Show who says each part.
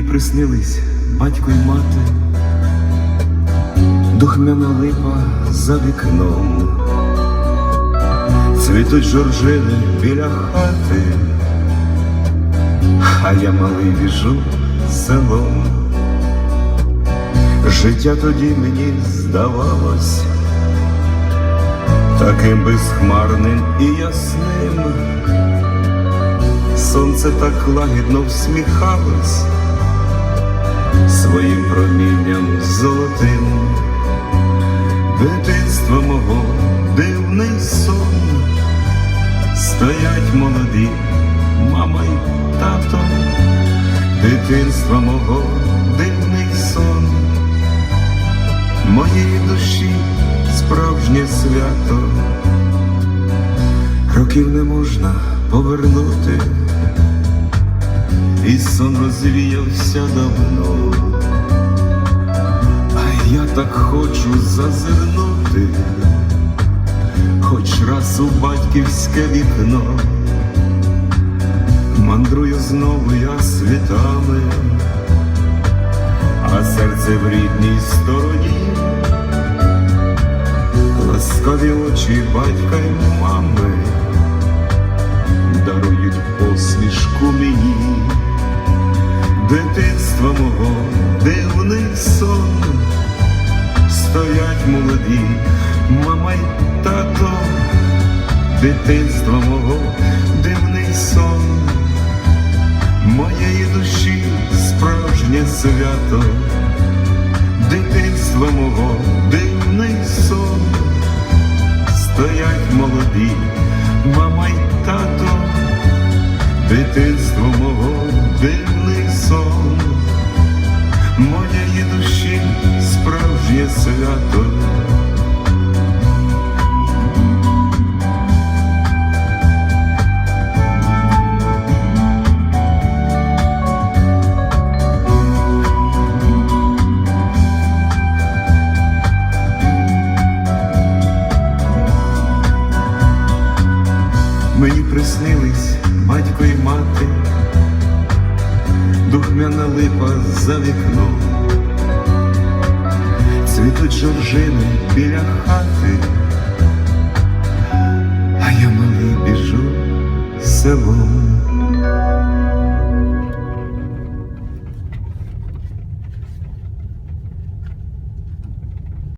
Speaker 1: приснились батько й мати, духмяна липа за вікном, цвітуть жоржини біля хати, а я малий біжу селом. Життя тоді мені здавалось таким безхмарним і ясним. Сонце так лагідно всміхалось своїм промінням золотим, дитинства мого дивний сон, стоять молоді, мама й тато, дитинства мого дивний сон, моєї душі справжнє свято, років не можна повернути, і сон розвіявся давно, так хочу зазирнути, хоч раз у батьківське вікно, мандрую знову я світами, а серце в рідній стороні. Ласкаві очі батька й мами дарують посмішку мені, дитинства мого дивний сон, стоять молоді, мама й тато, дитинства мого дивний сон, моєї душі справжнє свято, дитинства мого дивний сон. Стоять молоді, мама й тато, дитинство мого дивний свято. Мені приснились батько й мати, духмяна липа за вікном, жоржини біля хати, а я малий біжу селом.